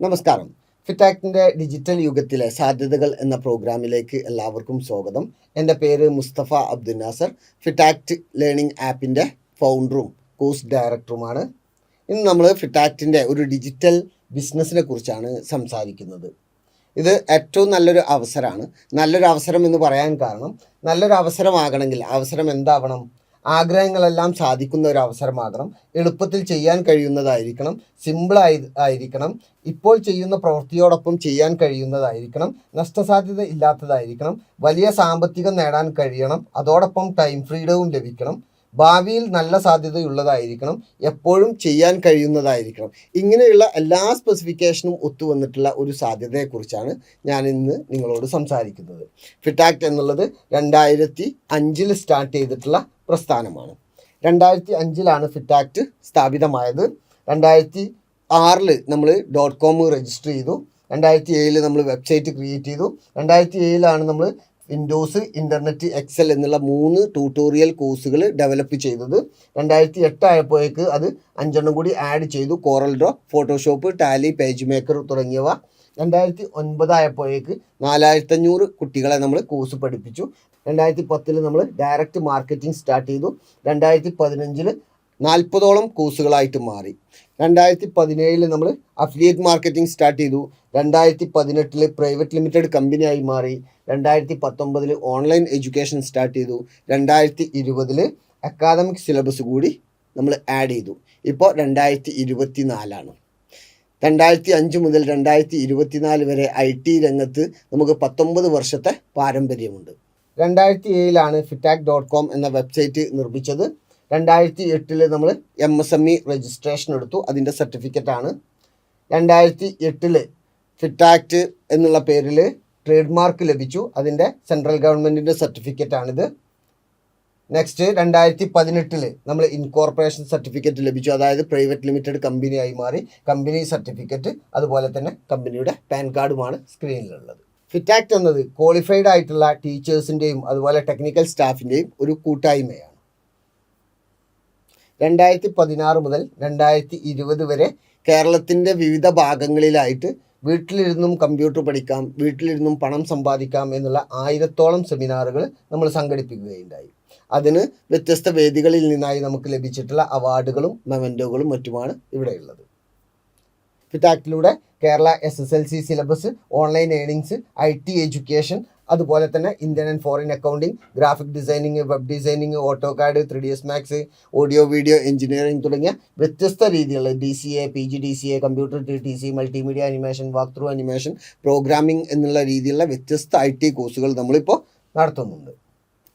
നമസ്കാരം. ഫിറ്റാക്ടിന്റെ ഡിജിറ്റൽ യുഗത്തിലെ സാധ്യതകൾ എന്ന പ്രോഗ്രാമിലേക്ക് എല്ലാവർക്കും സ്വാഗതം. എന്റെ പേര് മുസ്തഫ അബ്ദുൽ നാസർ ഫിറ്റാക്ട് ലേണിംഗ് ആപ്പിന്റെ ഫൗണ്ടറും കോഴ്സ് ഡയറക്ടറുമാണ്. ഇന്ന് നമ്മൾ ഫിറ്റാക്ടിന്റെ ഒരു ഡിജിറ്റൽ ബിസിനസ്സിനെ കുറിച്ചാണ് സംസാരിക്കുന്നത്. ഇത് ഏറ്റവും നല്ലൊരു അവസരമാണ്. നല്ലൊരു അവസരം എന്ന് പറയാൻ കാരണം നല്ലൊരു അവസരമാകണമെങ്കിൽ അവസരം എന്താവണം? ആഗ്രഹങ്ങളെല്ലാം സാധിക്കുന്ന ഒരു അവസരമാകണം. എളുപ്പത്തിൽ ചെയ്യാൻ കഴിയുന്നതായിരിക്കണം. സിമ്പിളായി ആയിരിക്കണം. ഇപ്പോൾ ചെയ്യുന്ന പ്രവൃത്തിയോടൊപ്പം ചെയ്യാൻ കഴിയുന്നതായിരിക്കണം. നഷ്ടസാധ്യത ഇല്ലാത്തതായിരിക്കണം. വലിയ സാമ്പത്തികം നേടാൻ കഴിയണം. അതോടൊപ്പം ടൈം ഫ്രീഡവും ലഭിക്കണം. ഭാവിയിൽ നല്ല സാധ്യതയുള്ളതായിരിക്കണം. എപ്പോഴും ചെയ്യാൻ കഴിയുന്നതായിരിക്കണം. ഇങ്ങനെയുള്ള എല്ലാ സ്പെസിഫിക്കേഷനും ഒത്തുവന്നിട്ടുള്ള ഒരു സാധ്യതയെക്കുറിച്ചാണ് ഞാൻ ഇന്ന് നിങ്ങളോട് സംസാരിക്കുന്നത്. ഫിറ്റാക്ട് എന്നുള്ളത് രണ്ടായിരത്തി അഞ്ചിൽ സ്റ്റാർട്ട് ചെയ്തിട്ടുള്ള പ്രസ്ഥാനമാണ്. രണ്ടായിരത്തി അഞ്ചിലാണ് ഫിറ്റാക്ട് സ്ഥാപിതമായത്. രണ്ടായിരത്തി ആറിൽ നമ്മൾ ഡോട്ട് കോം രജിസ്റ്റർ ചെയ്തു. രണ്ടായിരത്തി ഏഴിൽ നമ്മൾ വെബ്സൈറ്റ് ക്രിയേറ്റ് ചെയ്തു. രണ്ടായിരത്തി ഏഴിലാണ് നമ്മൾ വിൻഡോസ് ഇന്റർനെറ്റ് എക്സൽ എന്നുള്ള മൂന്ന് ട്യൂട്ടോറിയൽ കോഴ്സുകൾ ഡെവലപ്പ് ചെയ്തത്. രണ്ടായിരത്തി എട്ടായപ്പോഴേക്ക് അത് അഞ്ചെണ്ണം കൂടി ആഡ് ചെയ്തു. Corel Draw Photoshop Tally page maker തുടങ്ങിയവ. രണ്ടായിരത്തി ഒൻപതായപ്പോഴേക്ക് നാലായിരത്തി അഞ്ഞൂറ് കുട്ടികളെ നമ്മൾ കോഴ്സ് പഠിപ്പിച്ചു. രണ്ടായിരത്തി പത്തിൽ നമ്മൾ ഡയറക്റ്റ് മാർക്കറ്റിംഗ് സ്റ്റാർട്ട് ചെയ്തു. രണ്ടായിരത്തി പതിനഞ്ചിൽ നാൽപ്പതോളം കോഴ്സുകളായിട്ട് മാറി. രണ്ടായിരത്തി പതിനേഴിൽ നമ്മൾ അഫിലിയേറ്റ് മാർക്കറ്റിംഗ് സ്റ്റാർട്ട് ചെയ്തു. രണ്ടായിരത്തി പതിനെട്ടിൽ പ്രൈവറ്റ് ലിമിറ്റഡ് കമ്പനിയായി മാറി. രണ്ടായിരത്തി പത്തൊമ്പതിൽ ഓൺലൈൻ എഡ്യൂക്കേഷൻ സ്റ്റാർട്ട് ചെയ്തു. രണ്ടായിരത്തി ഇരുപതിൽ അക്കാദമിക് സിലബസ് കൂടി നമ്മൾ ആഡ് ചെയ്തു. ഇപ്പോൾ രണ്ടായിരത്തി ഇരുപത്തി നാലാണ് രണ്ടായിരത്തി അഞ്ച് മുതൽ രണ്ടായിരത്തി ഇരുപത്തിനാല് വരെ ഐ ടി രംഗത്ത് നമുക്ക് പത്തൊമ്പത് വർഷത്തെ പാരമ്പര്യമുണ്ട്. രണ്ടായിരത്തി ഏഴിലാണ് ഫിറ്റാക് ഡോട്ട് കോം എന്ന വെബ്സൈറ്റ് നിർമ്മിച്ചത്. രണ്ടായിരത്തി എട്ടിൽ നമ്മൾ M S M E registration എടുത്തു അതിന്റെ സർട്ടിഫിക്കറ്റാണ് രണ്ടായിരത്തി എട്ടിൽ ഫിറ്റാക്ട് എന്നുള്ള പേരിൽ ട്രേഡ് മാർക്ക് ലഭിച്ചു അതിന്റെ സെൻട്രൽ ഗവൺമെന്റിന്റെ സർട്ടിഫിക്കറ്റാണിത് നെക്സ്റ്റ് രണ്ടായിരത്തി പതിനെട്ടിൽ നമ്മൾ ഇൻകോർപ്പറേഷൻ സർട്ടിഫിക്കറ്റ് ലഭിച്ചു. അതായത് പ്രൈവറ്റ് ലിമിറ്റഡ് കമ്പനിയായി മാറി കമ്പനി സർട്ടിഫിക്കറ്റ് അതുപോലെ തന്നെ കമ്പനിയുടെ പാൻ കാർഡുമാണ് സ്ക്രീനിലുള്ളത് ഫിറ്റാക്ട് എന്നത് ക്വാളിഫൈഡ് ആയിട്ടുള്ള ടീച്ചേഴ്സിന്റെയും അതുപോലെ ടെക്നിക്കൽ സ്റ്റാഫിന്റെയും ഒരു കൂട്ടായ്മയാണ്. രണ്ടായിരത്തി പതിനാറ് മുതൽ രണ്ടായിരത്തി ഇരുപത് വരെ കേരളത്തിന്റെ വിവിധ ഭാഗങ്ങളിലായിട്ട് വീട്ടിലിരുന്നും കമ്പ്യൂട്ടർ പഠിക്കാം വീട്ടിലിരുന്നും പണം സമ്പാദിക്കാം എന്നുള്ള ആയിരത്തോളം സെമിനാറുകൾ നമ്മൾ സംഘടിപ്പിക്കുകയുണ്ടായി. അതിന് വ്യത്യസ്ത വേദികളിൽ നിന്നായി നമുക്ക് ലഭിച്ചിട്ടുള്ള അവാർഡുകളും മെമന്റോകളും മറ്റുമാണ് ഇവിടെയുള്ളത്. ഫിറ്റാക്റ്റിലൂടെ Kerala S S L C syllabus online earnings I T education അതുപോലെ തന്നെ Indian and foreign accounting graphic designing web designing AutoCAD three D S Max audio video engineering തുടങ്ങിയ വ്യത്യസ്ത രീതിയിലുള്ള D C A P G D C A computer T T C multimedia animation walk through animation programming എന്നുള്ള രീതിയിലുള്ള വ്യത്യസ്ത I T കോഴ്സുകൾ നമ്മളിപ്പോൾ നടത്തുന്നുണ്ട്.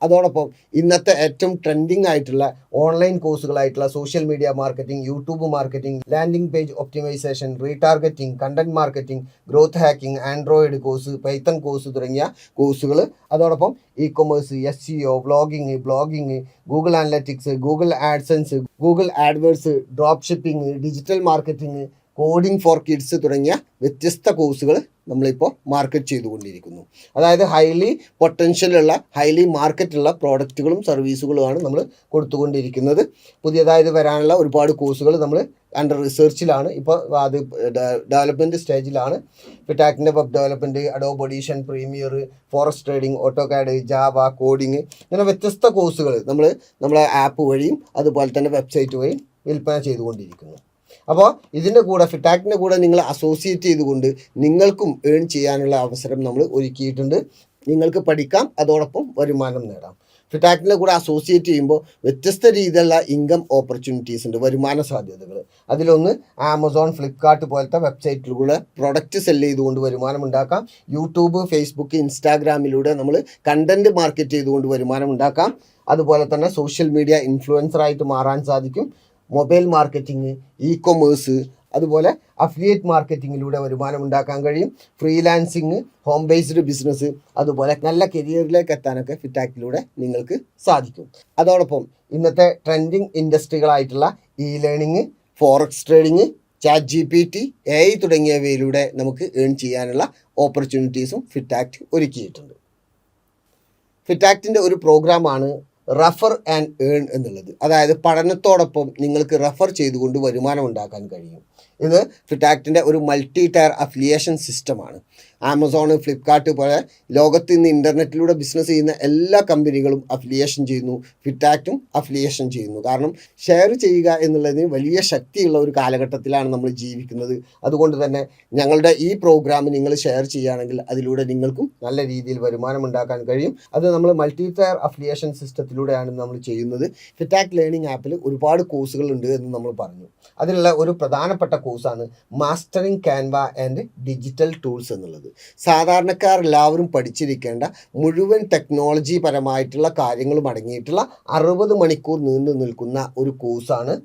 അതോടൊപ്പം ഇന്നത്തെ ഏറ്റവും ട്രെൻഡിങ് ആയിട്ടുള്ള online കോഴ്സുകളായിട്ടുള്ള social media marketing YouTube marketing landing page optimisation retargeting content marketing growth hacking Android course Python course തുടങ്ങിയ കോഴ്സുകൾ അതോടൊപ്പം e commerce S E O vlogging blogging Google analytics Google AdSense Google AdWords drop shipping digital marketing coding for kids തുടങ്ങിയ വ്യത്യസ്ത കോഴ്സുകൾ നമ്മളിപ്പോൾ market ചെയ്തുകൊണ്ടിരിക്കുന്നു. അതായത് highly പൊട്ടൻഷ്യലുള്ള highly മാർക്കറ്റുള്ള പ്രോഡക്റ്റുകളും സർവീസുകളുമാണ് നമ്മൾ കൊടുത്തുകൊണ്ടിരിക്കുന്നത്. പുതിയതായത് വരാനുള്ള ഒരുപാട് കോഴ്സുകൾ നമ്മൾ അണ്ടർ റിസർച്ചിലാണ് ഇപ്പോൾ അത് ഡെവലപ്മെന്റ് സ്റ്റേജിലാണ് ഫിറ്റാക്കിന്റെ web development Adobe Audition Premiere forex trading AutoCAD Java coding ഇങ്ങനെ വ്യത്യസ്ത കോഴ്സുകൾ നമ്മൾ നമ്മളെ ആപ്പ് വഴിയും അതുപോലെ തന്നെ വെബ്സൈറ്റ് വഴിയും വിൽപ്പന ചെയ്തുകൊണ്ടിരിക്കുന്നു. അപ്പോൾ ഇതിന്റെ കൂടെ ഫിറ്റാക്കിന്റെ കൂടെ നിങ്ങൾ അസോസിയേറ്റ് ചെയ്തുകൊണ്ട് നിങ്ങൾക്കും ഏൺ ചെയ്യാനുള്ള അവസരം നമ്മൾ ഒരുക്കിയിട്ടുണ്ട്. നിങ്ങൾക്ക് പഠിക്കാം അതോടൊപ്പം വരുമാനം നേടാം. ഫിറ്റാക്കിന്റെ കൂടെ അസോസിയേറ്റ് ചെയ്യുമ്പോൾ വ്യത്യസ്ത രീതിയിലുള്ള ഇൻകം ഓപ്പർച്യൂണിറ്റീസ് ഉണ്ട് വരുമാന സാധ്യതകൾ അതിലൊന്ന് ആമസോൺ ഫ്ലിപ്കാർട്ട് പോലത്തെ വെബ്സൈറ്റിലൂടെ പ്രൊഡക്റ്റ് സെൽ ചെയ്തുകൊണ്ട് വരുമാനം ഉണ്ടാക്കാം. യൂട്യൂബ് ഫേസ്ബുക്ക് ഇൻസ്റ്റാഗ്രാമിലൂടെ നമ്മൾ കണ്ടന്റ് മാർക്കറ്റ് ചെയ്തുകൊണ്ട് വരുമാനം ഉണ്ടാക്കാം. അതുപോലെ തന്നെ സോഷ്യൽ മീഡിയ ഇൻഫ്ലുവൻസറായിട്ട് മാറാൻ സാധിക്കും. മൊബൈൽ മാർക്കറ്റിംഗ് ഇ കൊമേഴ്സ് അതുപോലെ അഫിലിയേറ്റ് മാർക്കറ്റിങ്ങിലൂടെ വരുമാനം ഉണ്ടാക്കാൻ കഴിയും. ഫ്രീലാൻസിങ് ഹോം ബേസ്ഡ് ബിസിനസ് അതുപോലെ നല്ല കരിയറിലേക്ക് എത്താനൊക്കെ ഫിറ്റാക്കിലൂടെ നിങ്ങൾക്ക് സാധിക്കും. അതോടൊപ്പം ഇന്നത്തെ trending ഇൻഡസ്ട്രികളായിട്ടുള്ള e learning forex trading chat G P T A I തുടങ്ങിയവയിലൂടെ നമുക്ക് ഏൺ ചെയ്യാനുള്ള ഓപ്പർച്യൂണിറ്റീസും ഫിറ്റാക്ട് ഒരുക്കിയിട്ടുണ്ട്. ഫിറ്റാക്റ്റിന്റെ ഒരു പ്രോഗ്രാമാണ് റഫർ ആൻഡ് ഏൺ എന്നുള്ളത്. അതായത് പഠനത്തോടൊപ്പം നിങ്ങൾക്ക് റഫർ ചെയ്തുകൊണ്ട് വരുമാനം ഉണ്ടാക്കാൻ കഴിയും. ഇത് ഫിറ്റാക്റ്റിന്റെ ഒരു മൾട്ടി ടയർ അഫിലിയേഷൻ സിസ്റ്റമാണ് ആമസോൺ ഫ്ലിപ്കാർട്ട് പോലെ ലോകത്ത് ഇന്ന് ഇന്റർനെറ്റിലൂടെ ബിസിനസ് ചെയ്യുന്ന എല്ലാ കമ്പനികളും അഫിലിയേഷൻ ചെയ്യുന്നു. ഫിറ്റാക്റ്റും അഫിലിയേഷൻ ചെയ്യുന്നു. കാരണം ഷെയർ ചെയ്യുക എന്നുള്ളതിന് വലിയ ശക്തിയുള്ള ഒരു കാലഘട്ടത്തിലാണ് നമ്മൾ ജീവിക്കുന്നത്. അതുകൊണ്ട് തന്നെ ഞങ്ങളുടെ ഈ പ്രോഗ്രാം നിങ്ങൾ ഷെയർ ചെയ്യുകയാണെങ്കിൽ അതിലൂടെ നിങ്ങൾക്കും നല്ല രീതിയിൽ വരുമാനം ഉണ്ടാക്കാൻ കഴിയും. അത് നമ്മൾ മൾട്ടി ടയർ അഫിലിയേഷൻ സിസ്റ്റത്തിലൂടെയാണ് നമ്മൾ ചെയ്യുന്നത്. ഫിറ്റാക് ലേണിംഗ് ആപ്പിൽ ഒരുപാട് കോഴ്സുകൾ ഉണ്ട് എന്ന് നമ്മൾ പറഞ്ഞു. അതിലുള്ള ഒരു പ്രധാനപ്പെട്ട കോഴ്സാണ് mastering Canva and digital tools എന്നുള്ളത്. സാധാരണക്കാർ എല്ലാവരും പഠിച്ചിരിക്കേണ്ട മുഴുവൻ ടെക്നോളജി പരമായിട്ടുള്ള കാര്യങ്ങളും അടങ്ങിയിട്ടുള്ള അറുപത് മണിക്കൂർ നീണ്ടു നിൽക്കുന്ന ഒരു കോഴ്സാണ്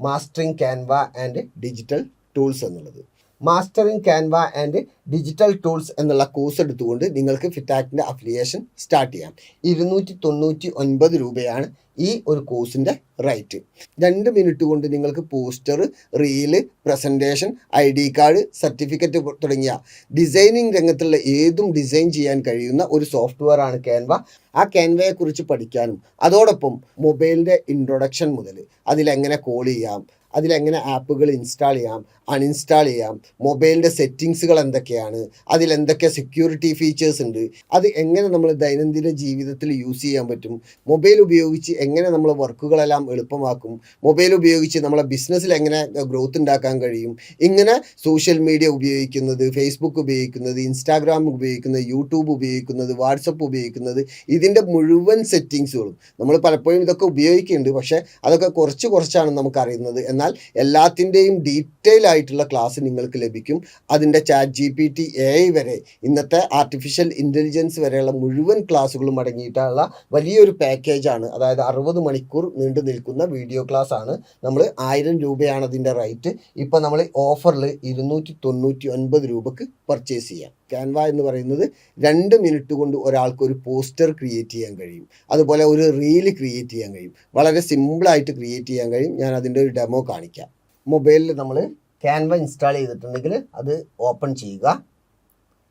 mastering Canva and digital tools എന്നുള്ളത്. Mastering Canva and digital tools എന്നുള്ള കോഴ്സ് എടുത്തുകൊണ്ട് നിങ്ങൾക്ക് ഫിറ്റാക്റ്റിന്റെ അഫിലിയേഷൻ സ്റ്റാർട്ട് ചെയ്യാം. ഇരുന്നൂറ്റി തൊണ്ണൂറ്റി ഒൻപത് രൂപയാണ് ഈ ഒരു കോഴ്സിന്റെ റേറ്റ് രണ്ട് മിനിറ്റ് കൊണ്ട് നിങ്ങൾക്ക് poster reel presentation I D card certificate തുടങ്ങിയ ഡിസൈനിങ് രംഗത്തുള്ള ഏതും ഡിസൈൻ ചെയ്യാൻ കഴിയുന്ന ഒരു സോഫ്റ്റ്വെയർ ആണ് ക്യാൻവ ആ ക്യാൻവയെക്കുറിച്ച് പഠിക്കാനും അതോടൊപ്പം മൊബൈലിന്റെ ഇൻട്രൊഡക്ഷൻ മുതൽ അതിലെങ്ങനെ കോൾ ചെയ്യാം അതിലെങ്ങനെ ആപ്പുകൾ ഇൻസ്റ്റാൾ ചെയ്യാം അൺഇൻസ്റ്റാൾ ചെയ്യാം മൊബൈലിന്റെ സെറ്റിങ്സുകൾ എന്തൊക്കെയാണ് അതിലെന്തൊക്കെ സെക്യൂരിറ്റി ഫീച്ചേഴ്സ് ഉണ്ട് അത് എങ്ങനെ നമ്മൾ ദൈനംദിന ജീവിതത്തിൽ യൂസ് ചെയ്യാൻ പറ്റും മൊബൈൽ ഉപയോഗിച്ച് എങ്ങനെ നമ്മൾ വർക്കുകളെല്ലാം എളുപ്പമാക്കും മൊബൈൽ ഉപയോഗിച്ച് നമ്മളെ ബിസിനസ്സിൽ എങ്ങനെ ഗ്രോത്ത് ഉണ്ടാക്കാൻ കഴിയും ഇങ്ങനെ സോഷ്യൽ മീഡിയ ഉപയോഗിക്കുന്നത് ഫേസ്ബുക്ക് ഉപയോഗിക്കുന്നത് ഇൻസ്റ്റാഗ്രാം ഉപയോഗിക്കുന്നത് യൂട്യൂബ് ഉപയോഗിക്കുന്നത് വാട്സപ്പ് ഉപയോഗിക്കുന്നത് ഇതിന്റെ മുഴുവൻ സെറ്റിങ്സുകളും നമ്മൾ പലപ്പോഴും ഇതൊക്കെ ഉപയോഗിക്കുന്നുണ്ട് പക്ഷേ അതൊക്കെ കുറച്ച് കുറച്ചാണ് നമുക്ക് അറിയുന്നത്. എന്നാൽ എല്ലാത്തിന്റെയും ഡീറ്റെയിൽ ആയിട്ടുള്ള ക്ലാസ് നിങ്ങൾക്ക് ലഭിക്കും. അതിന്റെ chat G P T A വരെ ഇന്നത്തെ ആർട്ടിഫിഷ്യൽ ഇന്റലിജൻസ് വരെയുള്ള മുഴുവൻ ക്ലാസ്സുകളും അടങ്ങിയിട്ടുള്ള വലിയൊരു പാക്കേജാണ് അതായത് അറുപത് മണിക്കൂർ നീണ്ടു നിൽക്കുന്ന വീഡിയോ ക്ലാസ് ആണ്. നമ്മൾ ആയിരം രൂപയാണ് അതിന്റെ റേറ്റ് ഇപ്പോൾ നമ്മൾ ഓഫറിൽ ഇരുന്നൂറ്റി തൊണ്ണൂറ്റി ഒൻപത് രൂപക്ക് പർച്ചേസ് ചെയ്യാം. ക്യാൻവ എന്ന് പറയുന്നത് രണ്ട് മിനിറ്റ് കൊണ്ട് ഒരാൾക്ക് ഒരു പോസ്റ്റർ ക്രിയേറ്റ് ചെയ്യാൻ കഴിയും. അതുപോലെ ഒരു റീൽ ക്രിയേറ്റ് ചെയ്യാൻ കഴിയും. വളരെ സിമ്പിളായിട്ട് ക്രിയേറ്റ് ചെയ്യാൻ കഴിയും. ഞാൻ അതിന്റെ ഒരു ഡെമോ കാണിക്കാം. മൊബൈലിൽ നമ്മൾ ക്യാൻവ ഇൻസ്റ്റാൾ ചെയ്തിട്ടുണ്ടെങ്കിൽ അത് ഓപ്പൺ ചെയ്യുക.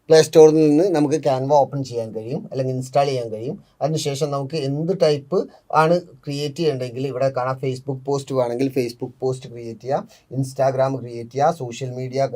പ്ലേ സ്റ്റോറിൽ നിന്ന് നമുക്ക് ക്യാൻവ ഓപ്പൺ ചെയ്യാൻ കഴിയും അല്ലെങ്കിൽ ഇൻസ്റ്റാൾ ചെയ്യാൻ കഴിയും. അതിനുശേഷം നമുക്ക് എന്ത് ടൈപ്പ് ആണ് ക്രിയേറ്റ് ചെയ്യേണ്ടതെങ്കിൽ ഇവിടെ കാണാം. ഫേസ്ബുക്ക് പോസ്റ്റ് വേണമെങ്കിൽ ഫേസ്ബുക്ക് പോസ്റ്റ് ക്രിയേറ്റ് ചെയ്യാം. ഇൻസ്റ്റാഗ്രാം ക്രിയേറ്റ് ചെയ്യുക സോഷ്യൽ മീഡിയ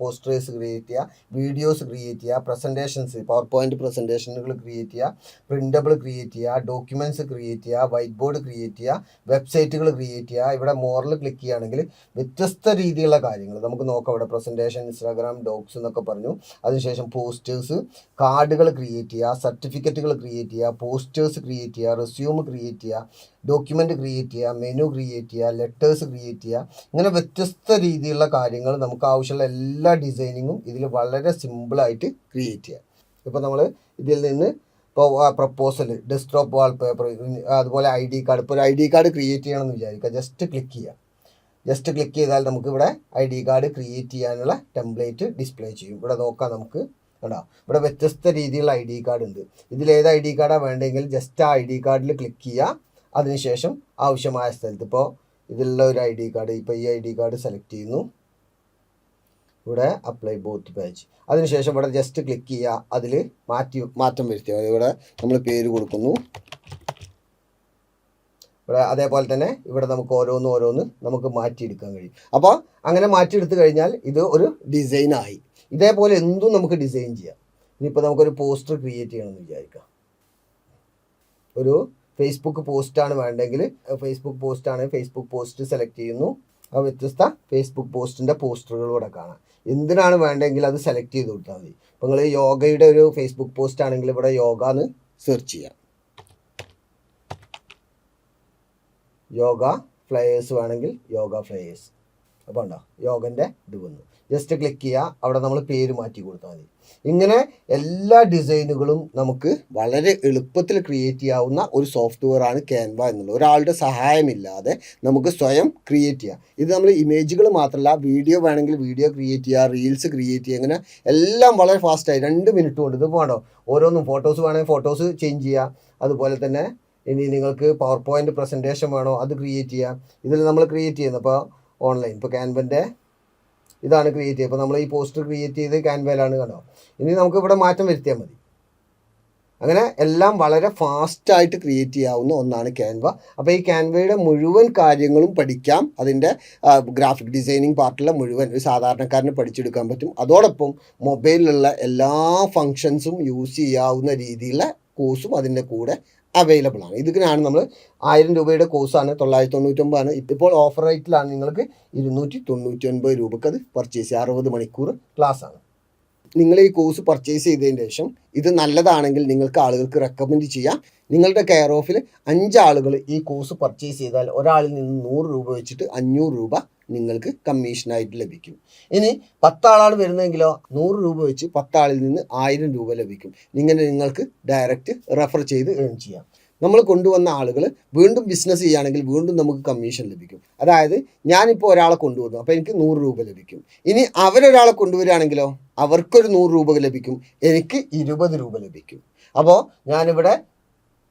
പോസ്റ്റേഴ്സ് ക്രിയേറ്റ് ചെയ്യുക വീഡിയോസ് ക്രിയേറ്റ് ചെയ്യുക പ്രസന്റേഷൻസ് പവർ പോയിന്റ് പ്രസന്റേഷനുകൾ ക്രിയേറ്റ് ചെയ്യുക പ്രിന്റബിൾ ക്രിയേറ്റ് ചെയ്യുക ഡോക്യുമെന്റ്സ് ക്രിയേറ്റ് ചെയ്യുക വൈറ്റ് ബോർഡ് ക്രിയേറ്റ് ചെയ്യുക വെബ്സൈറ്റുകൾ ക്രിയേറ്റ് ചെയ്യുക ഇവിടെ മോറിൽ ക്ലിക്ക് ചെയ്യുകയാണെങ്കിൽ വ്യത്യസ്ത രീതിയിലുള്ള കാര്യങ്ങൾ. നമുക്ക് നോക്കാം. ഇവിടെ പ്രസന്റേഷൻ ഇൻസ്റ്റാഗ്രാം ഡോക്സ് എന്നൊക്കെ പറഞ്ഞു. അതിനുശേഷം പോസ്റ്റേഴ്സ് കാർഡുകൾ ക്രിയേറ്റ് ചെയ്യുക സർട്ടിഫിക്കറ്റുകൾ ക്രിയേറ്റ് ചെയ്യുക പോസ്റ്റേഴ്സ് ക്രിയേറ്റ് ചെയ്യുക റെസ്യൂം ക്രിയേറ്റ് ചെയ്യുക ഡോക്യുമെന്റ് ക്രിയേറ്റ് ചെയ്യുക മെനു ക്രിയേറ്റ് ചെയ്യുക ലെറ്റേഴ്സ് ക്രിയേറ്റ് ചെയ്യുക. ഇങ്ങനെ വ്യത്യസ്ത രീതിയിലുള്ള കാര്യങ്ങൾ നമുക്ക് ആവശ്യമുള്ള എല്ലാ ഡിസൈനിങ്ങും ഇതിൽ വളരെ സിമ്പിളായിട്ട് ക്രിയേറ്റ് ചെയ്യാം ഇപ്പോൾ നമ്മൾ ഇതിൽ നിന്ന് ഇപ്പോൾ പ്രപ്പോസൽ ഡെസ്ക്ടോപ്പ് വാൾപേപ്പർ അതുപോലെ ഐ ഡി കാർഡ്. ഇപ്പോൾ ഒരു ഐ ഡി കാർഡ് ക്രിയേറ്റ് ചെയ്യണമെന്ന് വിചാരിക്കുക. ജസ്റ്റ് ക്ലിക്ക് ചെയ്യുക. ജസ്റ്റ് ക്ലിക്ക് ചെയ്താൽ നമുക്ക് ഇവിടെ ഐ ഡി കാർഡ് ക്രിയേറ്റ് ചെയ്യാനുള്ള ടെംപ്ലേറ്റ് ഡിസ്പ്ലേ ചെയ്യും. ഇവിടെ നോക്കാം നമുക്ക്. കണ്ടോ? ഇവിടെ വ്യത്യസ്ത രീതിയിലുള്ള ഐ ഡി കാർഡ് ഉണ്ട്. ഇതിൽ ഏത് ഐ ഡി കാർഡാണ് വേണ്ടതെങ്കിൽ ജസ്റ്റ് ആ ഐ ഡി കാർഡിൽ ക്ലിക്ക് ചെയ്യുക. അതിനുശേഷം ആവശ്യമായ സ്ഥലത്ത് ഇപ്പോൾ ഇതിലുള്ള ഒരു ഐ ഡി കാർഡ് ഇപ്പോൾ ഈ ഐ ഡി കാർഡ് സെലക്ട് ചെയ്യുന്നു. ഇവിടെ അപ്ലൈ ബോത്ത് പേജ് അതിനുശേഷം ഇവിടെ ജസ്റ്റ് ക്ലിക്ക് ചെയ്യുക. അതിൽ മാറ്റി മാറ്റം വരുത്തുക ഇവിടെ നമ്മൾ പേര് കൊടുക്കുന്നു. അതേപോലെ തന്നെ ഇവിടെ നമുക്ക് ഓരോന്ന് ഓരോന്ന് നമുക്ക് മാറ്റിയെടുക്കാൻ കഴിയും. അപ്പോൾ അങ്ങനെ മാറ്റിയെടുത്ത് കഴിഞ്ഞാൽ ഇത് ഒരു ഡിസൈനായി ഇതേപോലെ എന്തും നമുക്ക് ഡിസൈൻ ചെയ്യാം. ഇനിയിപ്പോൾ നമുക്കൊരു പോസ്റ്റർ ക്രിയേറ്റ് ചെയ്യണമെന്ന് വിചാരിക്കാം. ഒരു ഫേസ്ബുക്ക് പോസ്റ്റാണ് വേണ്ടെങ്കിൽ ഫേസ്ബുക്ക് പോസ്റ്റാണ് ഫേസ്ബുക്ക് പോസ്റ്റ് സെലക്ട് ചെയ്യുന്നു. ആ വ്യത്യസ്ത ഫേസ്ബുക്ക് പോസ്റ്റിന്റെ പോസ്റ്ററുകളൂടെ കാണാം. എന്തിനാണ് വേണ്ടെങ്കിൽ അത് സെലക്ട് ചെയ്ത് കൊടുത്താൽ മതി. ഇപ്പോൾ നിങ്ങൾ യോഗയുടെ ഒരു ഫേസ്ബുക്ക് പോസ്റ്റ് ആണെങ്കിൽ ഇവിടെ യോഗ എന്ന് സെർച്ച് ചെയ്യാം. യോഗ ഫ്ലയേഴ്സ് വേണമെങ്കിൽ യോഗ ഫ്ലയേഴ്സ് അപ്പോൾ ഉണ്ടോ യോഗന്റെ ഇത് വന്നു. ജസ്റ്റ് ക്ലിക്ക് ചെയ്യുക അവിടെ നമ്മൾ പേര് മാറ്റി കൊടുത്താൽ മതി. ഇങ്ങനെ എല്ലാ ഡിസൈനുകളും നമുക്ക് വളരെ എളുപ്പത്തിൽ ക്രിയേറ്റ് ചെയ്യാവുന്ന ഒരു സോഫ്റ്റ്വെയർ ആണ് ക്യാൻവ എന്നുള്ളത്. ഒരാളുടെ സഹായമില്ലാതെ നമുക്ക് സ്വയം ക്രിയേറ്റ് ചെയ്യാം. ഇത് നമ്മൾ ഇമേജുകൾ മാത്രമല്ല വീഡിയോ വേണമെങ്കിൽ വീഡിയോ ക്രിയേറ്റ് ചെയ്യുക റീൽസ് ക്രിയേറ്റ് ചെയ്യുക അങ്ങനെ എല്ലാം വളരെ ഫാസ്റ്റായി രണ്ട് മിനിറ്റ് കൊണ്ട്. ഇത് വേണോ ഓരോന്നും ഫോട്ടോസ് വേണമെങ്കിൽ ഫോട്ടോസ് ചേഞ്ച് ചെയ്യുക അതുപോലെ തന്നെ ഇനി നിങ്ങൾക്ക് പവർ പോയിന്റ് പ്രസന്റേഷൻ വേണോ അത് ക്രിയേറ്റ് ചെയ്യാം. ഇതിൽ നമ്മൾ ക്രിയേറ്റ് ചെയ്യുന്നത് അപ്പോൾ ഓൺലൈൻ ഇപ്പോൾ ക്യാൻവന്റെ ഇതാണ് ക്രിയേറ്റ് ചെയ്യുക. അപ്പോൾ നമ്മൾ ഈ പോസ്റ്റർ ക്രിയേറ്റ് ചെയ്ത് ക്യാൻവയിലാണ് കണ്ടോ. ഇനി നമുക്ക് ഇവിടെ മാറ്റം വരുത്തിയാൽ മതി. അങ്ങനെ എല്ലാം വളരെ ഫാസ്റ്റായിട്ട് ക്രിയേറ്റ് ചെയ്യാവുന്ന ഒന്നാണ് ക്യാൻവ അപ്പോൾ ഈ ക്യാൻവയുടെ മുഴുവൻ കാര്യങ്ങളും പഠിക്കാം. അതിന്റെ ഗ്രാഫിക് ഡിസൈനിങ് പാർട്ടിലെ മുഴുവൻ ഒരു സാധാരണക്കാരന് പഠിച്ചെടുക്കാൻ പറ്റും. അതോടൊപ്പം മൊബൈലിലുള്ള എല്ലാ ഫങ്ഷൻസും യൂസ് ചെയ്യാവുന്ന രീതിയിലുള്ള കോഴ്സും അതിന്റെ കൂടെ അവൈലബിൾ ആണ്. ഇതിനാണ് നമ്മൾ ആയിരം രൂപയുടെ കോഴ്സാണ് തൊള്ളായിരത്തി തൊണ്ണൂറ്റൊമ്പതാണ് ഇപ്പോൾ ഓഫർ റേറ്റിലാണ് നിങ്ങൾക്ക് ഇരുന്നൂറ്റി തൊണ്ണൂറ്റി ഒൻപത് രൂപക്ക് അത് പർച്ചേസ് ചെയ്യുക അറുപത് മണിക്കൂർ ക്ലാസ് ആണ്. നിങ്ങൾ ഈ കോഴ്സ് പർച്ചേസ് ചെയ്തതിന് ശേഷം ഇത് നല്ലതാണെങ്കിൽ നിങ്ങൾക്ക് ആളുകൾക്ക് റെക്കമെൻഡ് ചെയ്യാം. നിങ്ങളുടെ കെയർ ഓഫിൽ അഞ്ചാളുകൾ ഈ കോഴ്സ് പർച്ചേസ് ചെയ്താൽ ഒരാളിൽ നിന്ന് നൂറ് രൂപ വെച്ചിട്ട് അഞ്ഞൂറ് രൂപ നിങ്ങൾക്ക് കമ്മീഷനായിട്ട് ലഭിക്കും. ഇനി പത്താളാണ് വരുന്നതെങ്കിലോ നൂറ് രൂപ വെച്ച് പത്താളിൽ നിന്ന് ആയിരം രൂപ ലഭിക്കും. ഇങ്ങനെ നിങ്ങൾക്ക് ഡയറക്റ്റ് റെഫർ ചെയ്ത് ഏൺ ചെയ്യാം. നമ്മൾ കൊണ്ടുവന്ന ആളുകൾ വീണ്ടും ബിസിനസ് ചെയ്യുകയാണെങ്കിൽ വീണ്ടും നമുക്ക് കമ്മീഷൻ ലഭിക്കും. അതായത് ഞാനിപ്പോൾ ഒരാളെ കൊണ്ടുവന്നു അപ്പോൾ എനിക്ക് നൂറ് രൂപ ലഭിക്കും. ഇനി അവരൊരാളെ കൊണ്ടുവരികയാണെങ്കിലോ അവർക്കൊരു നൂറ് രൂപ ലഭിക്കും എനിക്ക് ഇരുപത് രൂപ ലഭിക്കും. അപ്പോൾ ഞാനിവിടെ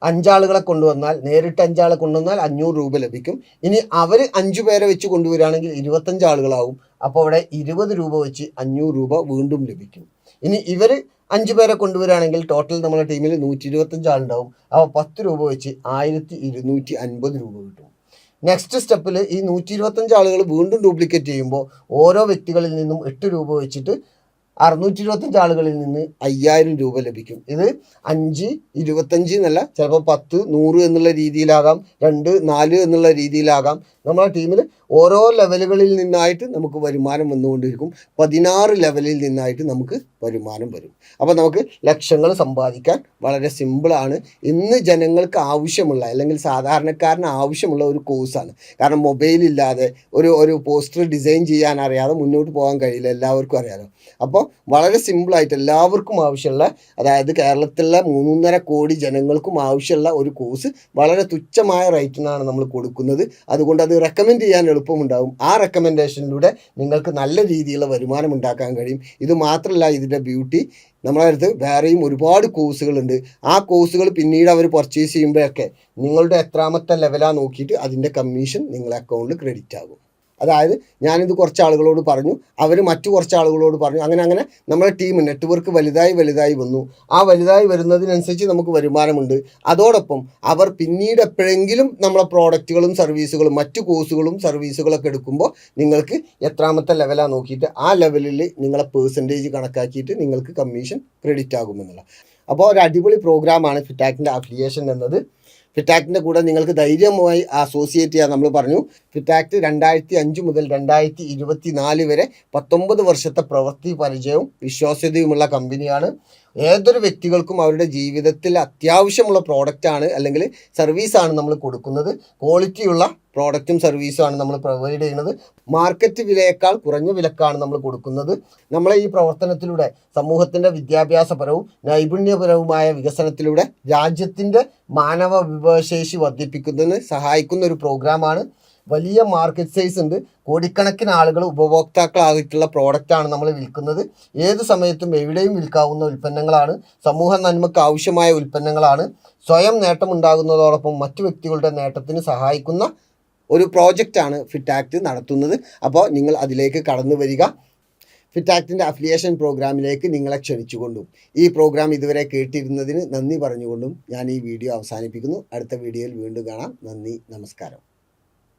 അഞ്ചാളുകളെ കൊണ്ടുവന്നാൽ നേരിട്ട് അഞ്ചാളെ കൊണ്ടുവന്നാൽ അഞ്ഞൂറ് രൂപ ലഭിക്കും. ഇനി അവർ അഞ്ചു പേരെ വെച്ച് കൊണ്ടുവരികയാണെങ്കിൽ ഇരുപത്തഞ്ച് ആളുകളാവും. അപ്പോൾ അവിടെ ഇരുപത് രൂപ വെച്ച് അഞ്ഞൂറ് രൂപ വീണ്ടും ലഭിക്കും. ഇനി ഇവർ അഞ്ച് പേരെ കൊണ്ടുവരികയാണെങ്കിൽ ടോട്ടൽ നമ്മുടെ ടീമിൽ നൂറ്റി ഇരുപത്തഞ്ച് ആളുണ്ടാവും. അപ്പോൾ പത്ത് രൂപ വെച്ച് ആയിരത്തി ഇരുന്നൂറ്റി അൻപത് രൂപ കിട്ടും. നെക്സ്റ്റ് സ്റ്റെപ്പിൽ ഈ നൂറ്റി ഇരുപത്തഞ്ച് ആളുകൾ വീണ്ടും ഡ്യൂപ്ലിക്കേറ്റ് ചെയ്യുമ്പോൾ ഓരോ വ്യക്തികളിൽ നിന്നും എട്ട് രൂപ വെച്ചിട്ട് അറുന്നൂറ്റി ഇരുപത്തഞ്ച് ആളുകളിൽ നിന്ന് അയ്യായിരം രൂപ ലഭിക്കും. ഇത് അഞ്ച് ഇരുപത്തഞ്ച് എന്നല്ല ചിലപ്പോൾ പത്ത് നൂറ് എന്നുള്ള രീതിയിലാകാം രണ്ട് നാല് എന്നുള്ള രീതിയിലാകാം. നമ്മുടെ ടീമിൽ ഓരോ ലെവലുകളിൽ നിന്നായിട്ട് നമുക്ക് വരുമാനം വന്നുകൊണ്ടിരിക്കും. പതിനാറ് ലെവലിൽ നിന്നായിട്ട് നമുക്ക് വരുമാനം വരും. അപ്പോൾ നമുക്ക് ലക്ഷങ്ങൾ സമ്പാദിക്കാൻ വളരെ സിമ്പിളാണ് ഇന്ന് ജനങ്ങൾക്ക് ആവശ്യമുള്ള അല്ലെങ്കിൽ സാധാരണക്കാരന് ആവശ്യമുള്ള ഒരു കോഴ്സാണ് കാരണം മൊബൈൽ ഇല്ലാതെ ഒരു ഒരു പോസ്റ്റർ ഡിസൈൻ ചെയ്യാൻ അറിയാതെ മുന്നോട്ട് പോകാൻ കഴിയില്ല എല്ലാവർക്കും അറിയാലോ. അപ്പോൾ വളരെ സിമ്പിളായിട്ട് എല്ലാവർക്കും ആവശ്യമുള്ള അതായത് കേരളത്തിലെ മൂന്നര കോടി ജനങ്ങൾക്കും ആവശ്യമുള്ള ഒരു കോഴ്സ് വളരെ തുച്ഛമായ റേറ്റിനാണ് നമ്മൾ കൊടുക്കുന്നത്. അതുകൊണ്ട് അത് റെക്കമെൻഡ് ചെയ്യാൻ എളുപ്പമുണ്ടാവും. ആ റെക്കമെൻഡേഷനിലൂടെ നിങ്ങൾക്ക് നല്ല രീതിയിലുള്ള വരുമാനം ഉണ്ടാക്കാൻ കഴിയും. ഇത് മാത്രമല്ല ഇതിന്റെ ബ്യൂട്ടി നമ്മളെ അടുത്ത് വേറെയും ഒരുപാട് കോഴ്സുകളുണ്ട് ആ കോഴ്സുകൾ പിന്നീട് അവർ പർച്ചേസ് ചെയ്യുമ്പോഴൊക്കെ നിങ്ങളുടെ എത്രാമത്തെ ലെവലാണ് നോക്കിയിട്ട് അതിന്റെ കമ്മീഷൻ നിങ്ങളുടെ അക്കൗണ്ടിൽ ക്രെഡിറ്റ് ആകും അതായത് ഞാനിത് കുറച്ച് ആളുകളോട് പറഞ്ഞു അവർ മറ്റു കുറച്ച് ആളുകളോട് പറഞ്ഞു അങ്ങനെ അങ്ങനെ നമ്മുടെ ടീം നെറ്റ്വർക്ക് വലുതായി വലുതായി വന്നു. ആ വലുതായി വരുന്നതിനനുസരിച്ച് നമുക്ക് വരുമാനമുണ്ട്. അതോടൊപ്പം അവർ പിന്നീട് എപ്പോഴെങ്കിലും നമ്മളെ പ്രോഡക്റ്റുകളും സർവീസുകളും മറ്റു കോഴ്സുകളും സർവീസുകളൊക്കെ എടുക്കുമ്പോൾ നിങ്ങൾക്ക് എത്രാമത്തെ ലെവലാണ് നോക്കിയിട്ട് ആ ലെവലിൽ നിങ്ങളെ പേഴ്സന്റേജ് കണക്കാക്കിയിട്ട് നിങ്ങൾക്ക് കമ്മീഷൻ ക്രെഡിറ്റ് ആകുമെന്നുള്ള. അപ്പോൾ ഒരു അടിപൊളി പ്രോഗ്രാമാണ് ഫിറ്റാക്കിന്റെ അഫിലിയേഷൻ എന്നത്. ഫിറ്റാക്ടിന്റെ കൂടെ നിങ്ങൾക്ക് ധൈര്യമായി അസോസിയേറ്റ് ചെയ്യാൻ നമ്മൾ പറഞ്ഞു. ഫിറ്റാക്ട് രണ്ടായിരത്തി അഞ്ച് മുതൽ രണ്ടായിരത്തി ഇരുപത്തി നാല് വരെ പത്തൊമ്പത് വർഷത്തെ പ്രവൃത്തി പരിചയവും വിശ്വാസ്യതയുമുള്ള കമ്പനിയാണ് ഏതൊരു വ്യക്തികൾക്കും അവരുടെ ജീവിതത്തിൽ അത്യാവശ്യമുള്ള പ്രോഡക്റ്റാണ് അല്ലെങ്കിൽ സർവീസാണ് നമ്മൾ കൊടുക്കുന്നത്. ക്വാളിറ്റിയുള്ള പ്രോഡക്റ്റും സർവീസുമാണ് നമ്മൾ പ്രൊവൈഡ് ചെയ്യുന്നത്. മാർക്കറ്റ് വിലയേക്കാൾ കുറഞ്ഞ വിലക്കാണ് നമ്മൾ കൊടുക്കുന്നത്. നമ്മളെ ഈ പ്രവർത്തനത്തിലൂടെ സമൂഹത്തിന്റെ വിദ്യാഭ്യാസപരവും നൈപുണ്യപരവുമായ വികസനത്തിലൂടെ രാജ്യത്തിന്റെ മാനവ വിഭവശേഷി വർദ്ധിപ്പിക്കുന്നതിന് സഹായിക്കുന്ന ഒരു പ്രോഗ്രാമാണ് വലിയ മാർക്കറ്റ് സൈസ് ഉണ്ട്. കോടിക്കണക്കിന് ആളുകൾ ഉപഭോക്താക്കളായിട്ടുള്ള പ്രോഡക്റ്റാണ് നമ്മൾ വിൽക്കുന്നത്. ഏത് സമയത്തും എവിടെയും വിൽക്കാവുന്ന ഉൽപ്പന്നങ്ങളാണ്. സമൂഹ നന്മക്ക് ആവശ്യമായ ഉൽപ്പന്നങ്ങളാണ്. സ്വയം നേട്ടമുണ്ടാകുന്നതോടൊപ്പം മറ്റു വ്യക്തികളുടെ നേട്ടത്തിന് സഹായിക്കുന്ന ഒരു പ്രോജക്റ്റാണ് ഫിറ്റാക്ട് നടത്തുന്നത്. അപ്പോൾ നിങ്ങൾ അതിലേക്ക് കടന്നു വരിക. ഫിറ്റാക്ടിന്റെ അഫിലിയേഷൻ പ്രോഗ്രാമിലേക്ക് നിങ്ങളെ ക്ഷണിച്ചുകൊണ്ടും. ഈ പ്രോഗ്രാം ഇതുവരെ കേട്ടിരുന്നതിന് നന്ദി പറഞ്ഞുകൊണ്ടും ഞാൻ ഈ വീഡിയോ അവസാനിപ്പിക്കുന്നു. അടുത്ത വീഡിയോയിൽ വീണ്ടും കാണാം. നന്ദി നമസ്കാരം.